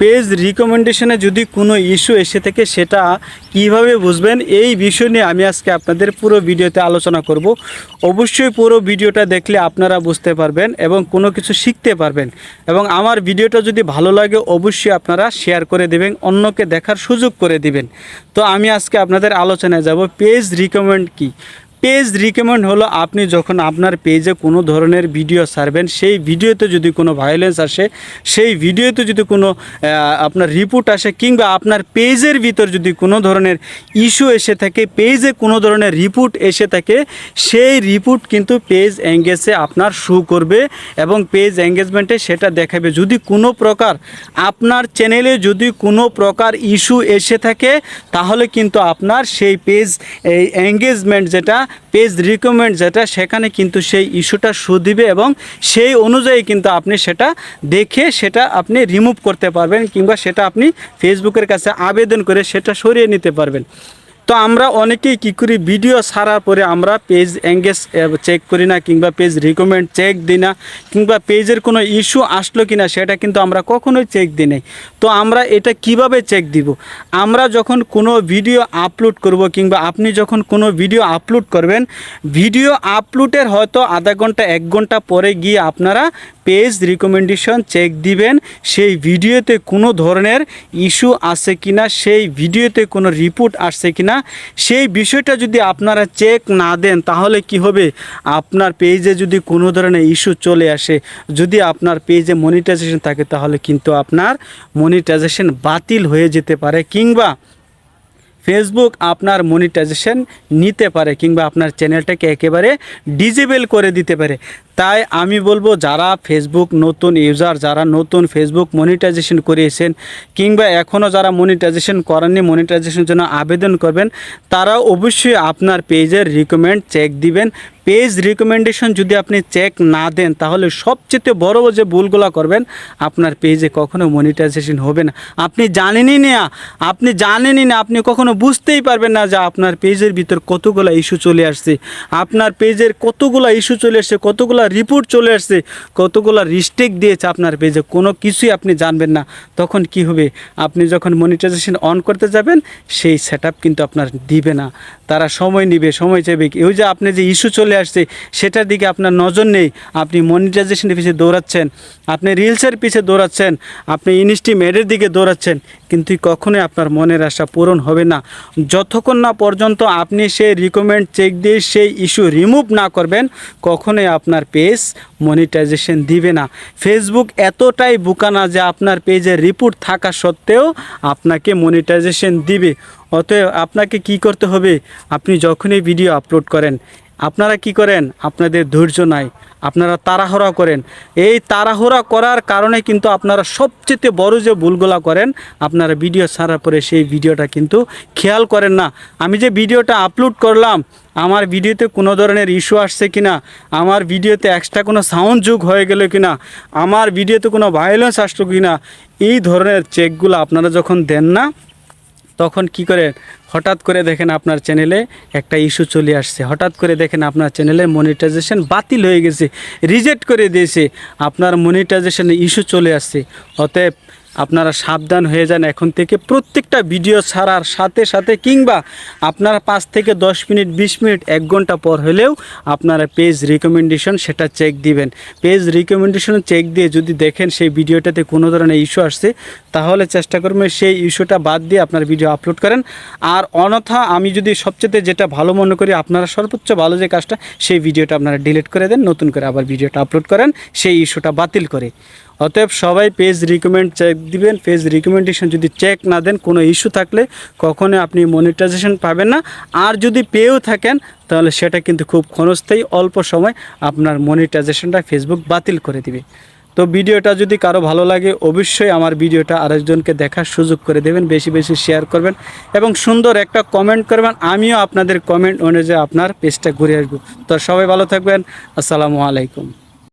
Page রিকমেন্ডেশনে যদি কোনো issue এসে থাকে সেটা কীভাবে বুঝবেন, এই বিষয় নিয়ে আমি আজকে আপনাদের পুরো ভিডিওতে আলোচনা করব। অবশ্যই পুরো ভিডিওটা দেখলে আপনারা বুঝতে পারবেন এবং কোনো কিছু শিখতে পারবেন। এবং আমার ভিডিওটা যদি ভালো লাগে, অবশ্যই আপনারা শেয়ার করে দেবেন, অন্যকে দেখার সুযোগ করে দিবেন। তো আমি আজকে আপনাদের আলোচনায় যাব পেজ রিকমেন্ড কি? পেজ রিকমেন্ড হলো, আপনি যখন আপনার পেজে কোনো ধরনের ভিডিও ছাড়বেন, সেই ভিডিওতে যদি কোনো ভায়োলেন্স আসে, সেই ভিডিওতে যদি কোনো আপনার রিপোর্ট আসে, কিংবা আপনার পেজের ভিতর যদি কোনো ধরনের ইস্যু এসে থাকে পেজে কোনো ধরনের রিপোর্ট এসে থাকে, সেই রিপোর্ট কিন্তু পেজ এঙ্গেজে আপনার শু করবে এবং পেজ এঙ্গেজমেন্টে সেটা দেখাবে। যদি কোনো প্রকার আপনার চ্যানেলে যদি কোনো প্রকার ইস্যু এসে থাকে, তাহলে কিন্তু আপনার সেই পেজ এই এঙ্গেজমেন্ট যেটা পেজ রিকমেন্ড যেটা, সেখানে কিন্তু সেই ইস্যুটা শু দিবে এবং সেই অনুযায়ী কিন্তু আপনি সেটা দেখে সেটা আপনি রিমুভ করতে পারবেন কিংবা সেটা আপনি ফেসবুকের কাছে আবেদন করে সেটা সরিয়ে নিতে পারবেন। তো আমরা অনেকেই কী করি ভিডিও ছাড়ার পরে আমরা পেজ এঙ্গেজ চেক করি না কিংবা পেজ রিকমেন্ড চেক দিই না কিংবা পেজের কোনো ইস্যু আসলো কি না সেটা কিন্তু আমরা কখনোই চেক দিই নাই। তো আমরা এটা কীভাবে চেক দিব? আমরা যখন কোনো ভিডিও আপলোড করব কিংবা আপনি যখন কোনো ভিডিও আপলোড করবেন ভিডিও আপলোডের হয়তো আধা ঘণ্টা, এক ঘণ্টা পরে গিয়ে আপনারা পেজ রিকমেন্ডেশন চেক দিবেন, সেই ভিডিওতে কোনো ধরনের ইস্যু আছে কিনা, সেই ভিডিওতে কোনো রিপোর্ট আসছে কিনা, সেই বিষয়টা যদি আপনারা চেক না দেন, তাহলে কি হবে? আপনার পেজে যদি কোনো ধরনের ইস্যু চলে আসে, যদি আপনার পেজে মনিটাইজেশন থাকে, তাহলে কিন্তু আপনার মনিটাইজেশন বাতিল হয়ে যেতে পারে, কিংবা ফেসবুক আপনার মনিটাইজেশন নিতে পারে কিংবা আপনার চ্যানেলটাকে একেবারে ডিজেবল করে দিতে পারে। তাই আমি বলব, যারা ফেসবুক নতুন ইউজার যারা নতুন ফেসবুক মনিটাইজেশন করিয়েছেন কিংবা এখনও যারা মনিটাইজেশন করেননি মনিটাইজেশনের জন্য আবেদন করবেন তারা অবশ্যই আপনার পেজের রিকমেন্ড চেক দিবেন। পেজ রিকমেন্ডেশন যদি আপনি চেক না দেন, তাহলে সবচেয়ে বড় যে ভুলগুলো করবেন, আপনার পেজে কখনো মনিটাইজেশন হবে না। আপনি জানেনই না, আপনি জানেনই না, আপনি কখনো বুঝতেই পারবেন না যে আপনার পেজের ভিতর কতগুলো ইস্যু চলে আসছে। আপনার পেজের কতগুলো ইস্যু চলে আসছে, কতগুলো রিপোর্ট চলে আসছে, কতগুলো রিস্টেক দিয়েছে আপনার পেজে, কোনো কিছুই আপনি জানবেন না। তখন কি হবে? আপনি যখন মনিটাইজেশন অন করতে যাবেন, সেই সেট কিন্তু আপনার দিবে না। তারা সময় নিবে, সময় চাইবে ওই যে আপনি যে ইস্যু চলে আসছে, সেটার দিকে আপনার নজর নেই। আপনি মনিটাইজেশনের পিছিয়ে দৌড়াচ্ছেন, আপনি রিলসের পিছিয়ে দৌড়াচ্ছেন, আপনি ইনস্টিমেটের দিকে দৌড়াচ্ছেন, কিন্তু কখনোই আপনার মনের আশা পূরণ হবে না। যতক্ষণ না পর্যন্ত আপনি সেই রিকমেন্ড চেক দিয়ে সেই ইস্যু রিমুভ না করবেন, কখনোই আপনার পেজ মনিটাইজেশন দিবে না। ফেসবুক এতটাই বুকানা যে আপনার পেজের রিপোর্ট থাকা সত্ত্বেও আপনাকে মনিটাইজেশন দিবে। অতএব আপনাকে কি করতে হবে? আপনি যখনই ভিডিও আপলোড করেন, আপনারা কি করেন? আপনাদের ধৈর্য নাই। আপনারা তাড়াহুড়া করেন। এই তাড়াহুড়া করার কারণে কিন্তু আপনারা সবচেয়ে বড় যে ভুলগুলা করেন, আপনারা ভিডিও ছাড়ার পরে সেই ভিডিওটা কিন্তু খেয়াল করেন না। আমি যে ভিডিওটা আপলোড করলাম, আমার ভিডিওতে কোনো ধরনের ইস্যু আসছে কিনা, আমার ভিডিওতে এক্সট্রা কোনো সাউন্ড যুগ হয়ে গেল কিনা, আমার ভিডিওতে কোনো ভায়োলেন্স আসলো কিনা, এই ধরনের চেকগুলো আপনারা যখন দেন না তখন কি করে হঠাৎ করে দেখেন আপনার চ্যানেলে একটা ইস্যু চলে আসছে। হঠাৎ করে দেখেন আপনার চ্যানেলে মনিটাইজেশন বাতিল হয়ে গেছে রিজেক্ট করে দিয়েছে। আপনার মনিটাইজেশনে ইস্যু চলে আসছে। অতএব আপনারা সাবধান হয়ে যান এখন থেকে। প্রত্যেকটা ভিডিও ছাড়ার সাথে সাথে কিংবা আপনারা পাঁচ থেকে দশ মিনিট, বিশ মিনিট, এক ঘণ্টা পর হলেও আপনারা পেজ রিকমেন্ডেশন সেটা চেক দিবেন। পেজ রিকমেন্ডেশন চেক দিয়ে যদি দেখেন সেই ভিডিওটাতে কোনো ধরনের ইস্যু আসছে, তাহলে চেষ্টা করবেন সেই ইস্যুটা বাদ দিয়ে আপনার ভিডিও আপলোড করেন। আর অনথা আমি যদি সবচেয়ে যেটা ভালো মনে করি, আপনারা সর্বোচ্চ ভালো যে কাজটা, সেই ভিডিওটা আপনারা ডিলিট করে দেন, নতুন করে আবার ভিডিওটা আপলোড করেন, সেই ইস্যুটা বাতিল করে। অতএব সবাই পেজ রিকমেন্ড চেক দিবেন। পেজ রিকমেন্ডেশন যদি চেক না দেন, কোনো ইস্যু থাকলে কখনো আপনি মনিটাইজেশন পাবেন না। আর যদি পেয়েও থাকেন, তাহলে সেটা কিন্তু খুব ক্ষণস্থায়ী, অল্প সময় আপনার মনিটাইজেশনটা ফেসবুক বাতিল করে দিবে। তো ভিডিওটা যদি কারও ভালো লাগে, অবশ্যই আমার ভিডিওটা আরেকজনকে দেখার সুযোগ করে দেবেন, বেশি বেশি শেয়ার করবেন এবং সুন্দর একটা কমেন্ট করবেন। আমিও আপনাদের কমেন্ট অনুযায়ী আপনার পেজটা ঘুরে আসব। তো সবাই ভালো থাকবেন। আসসালামু আলাইকুম।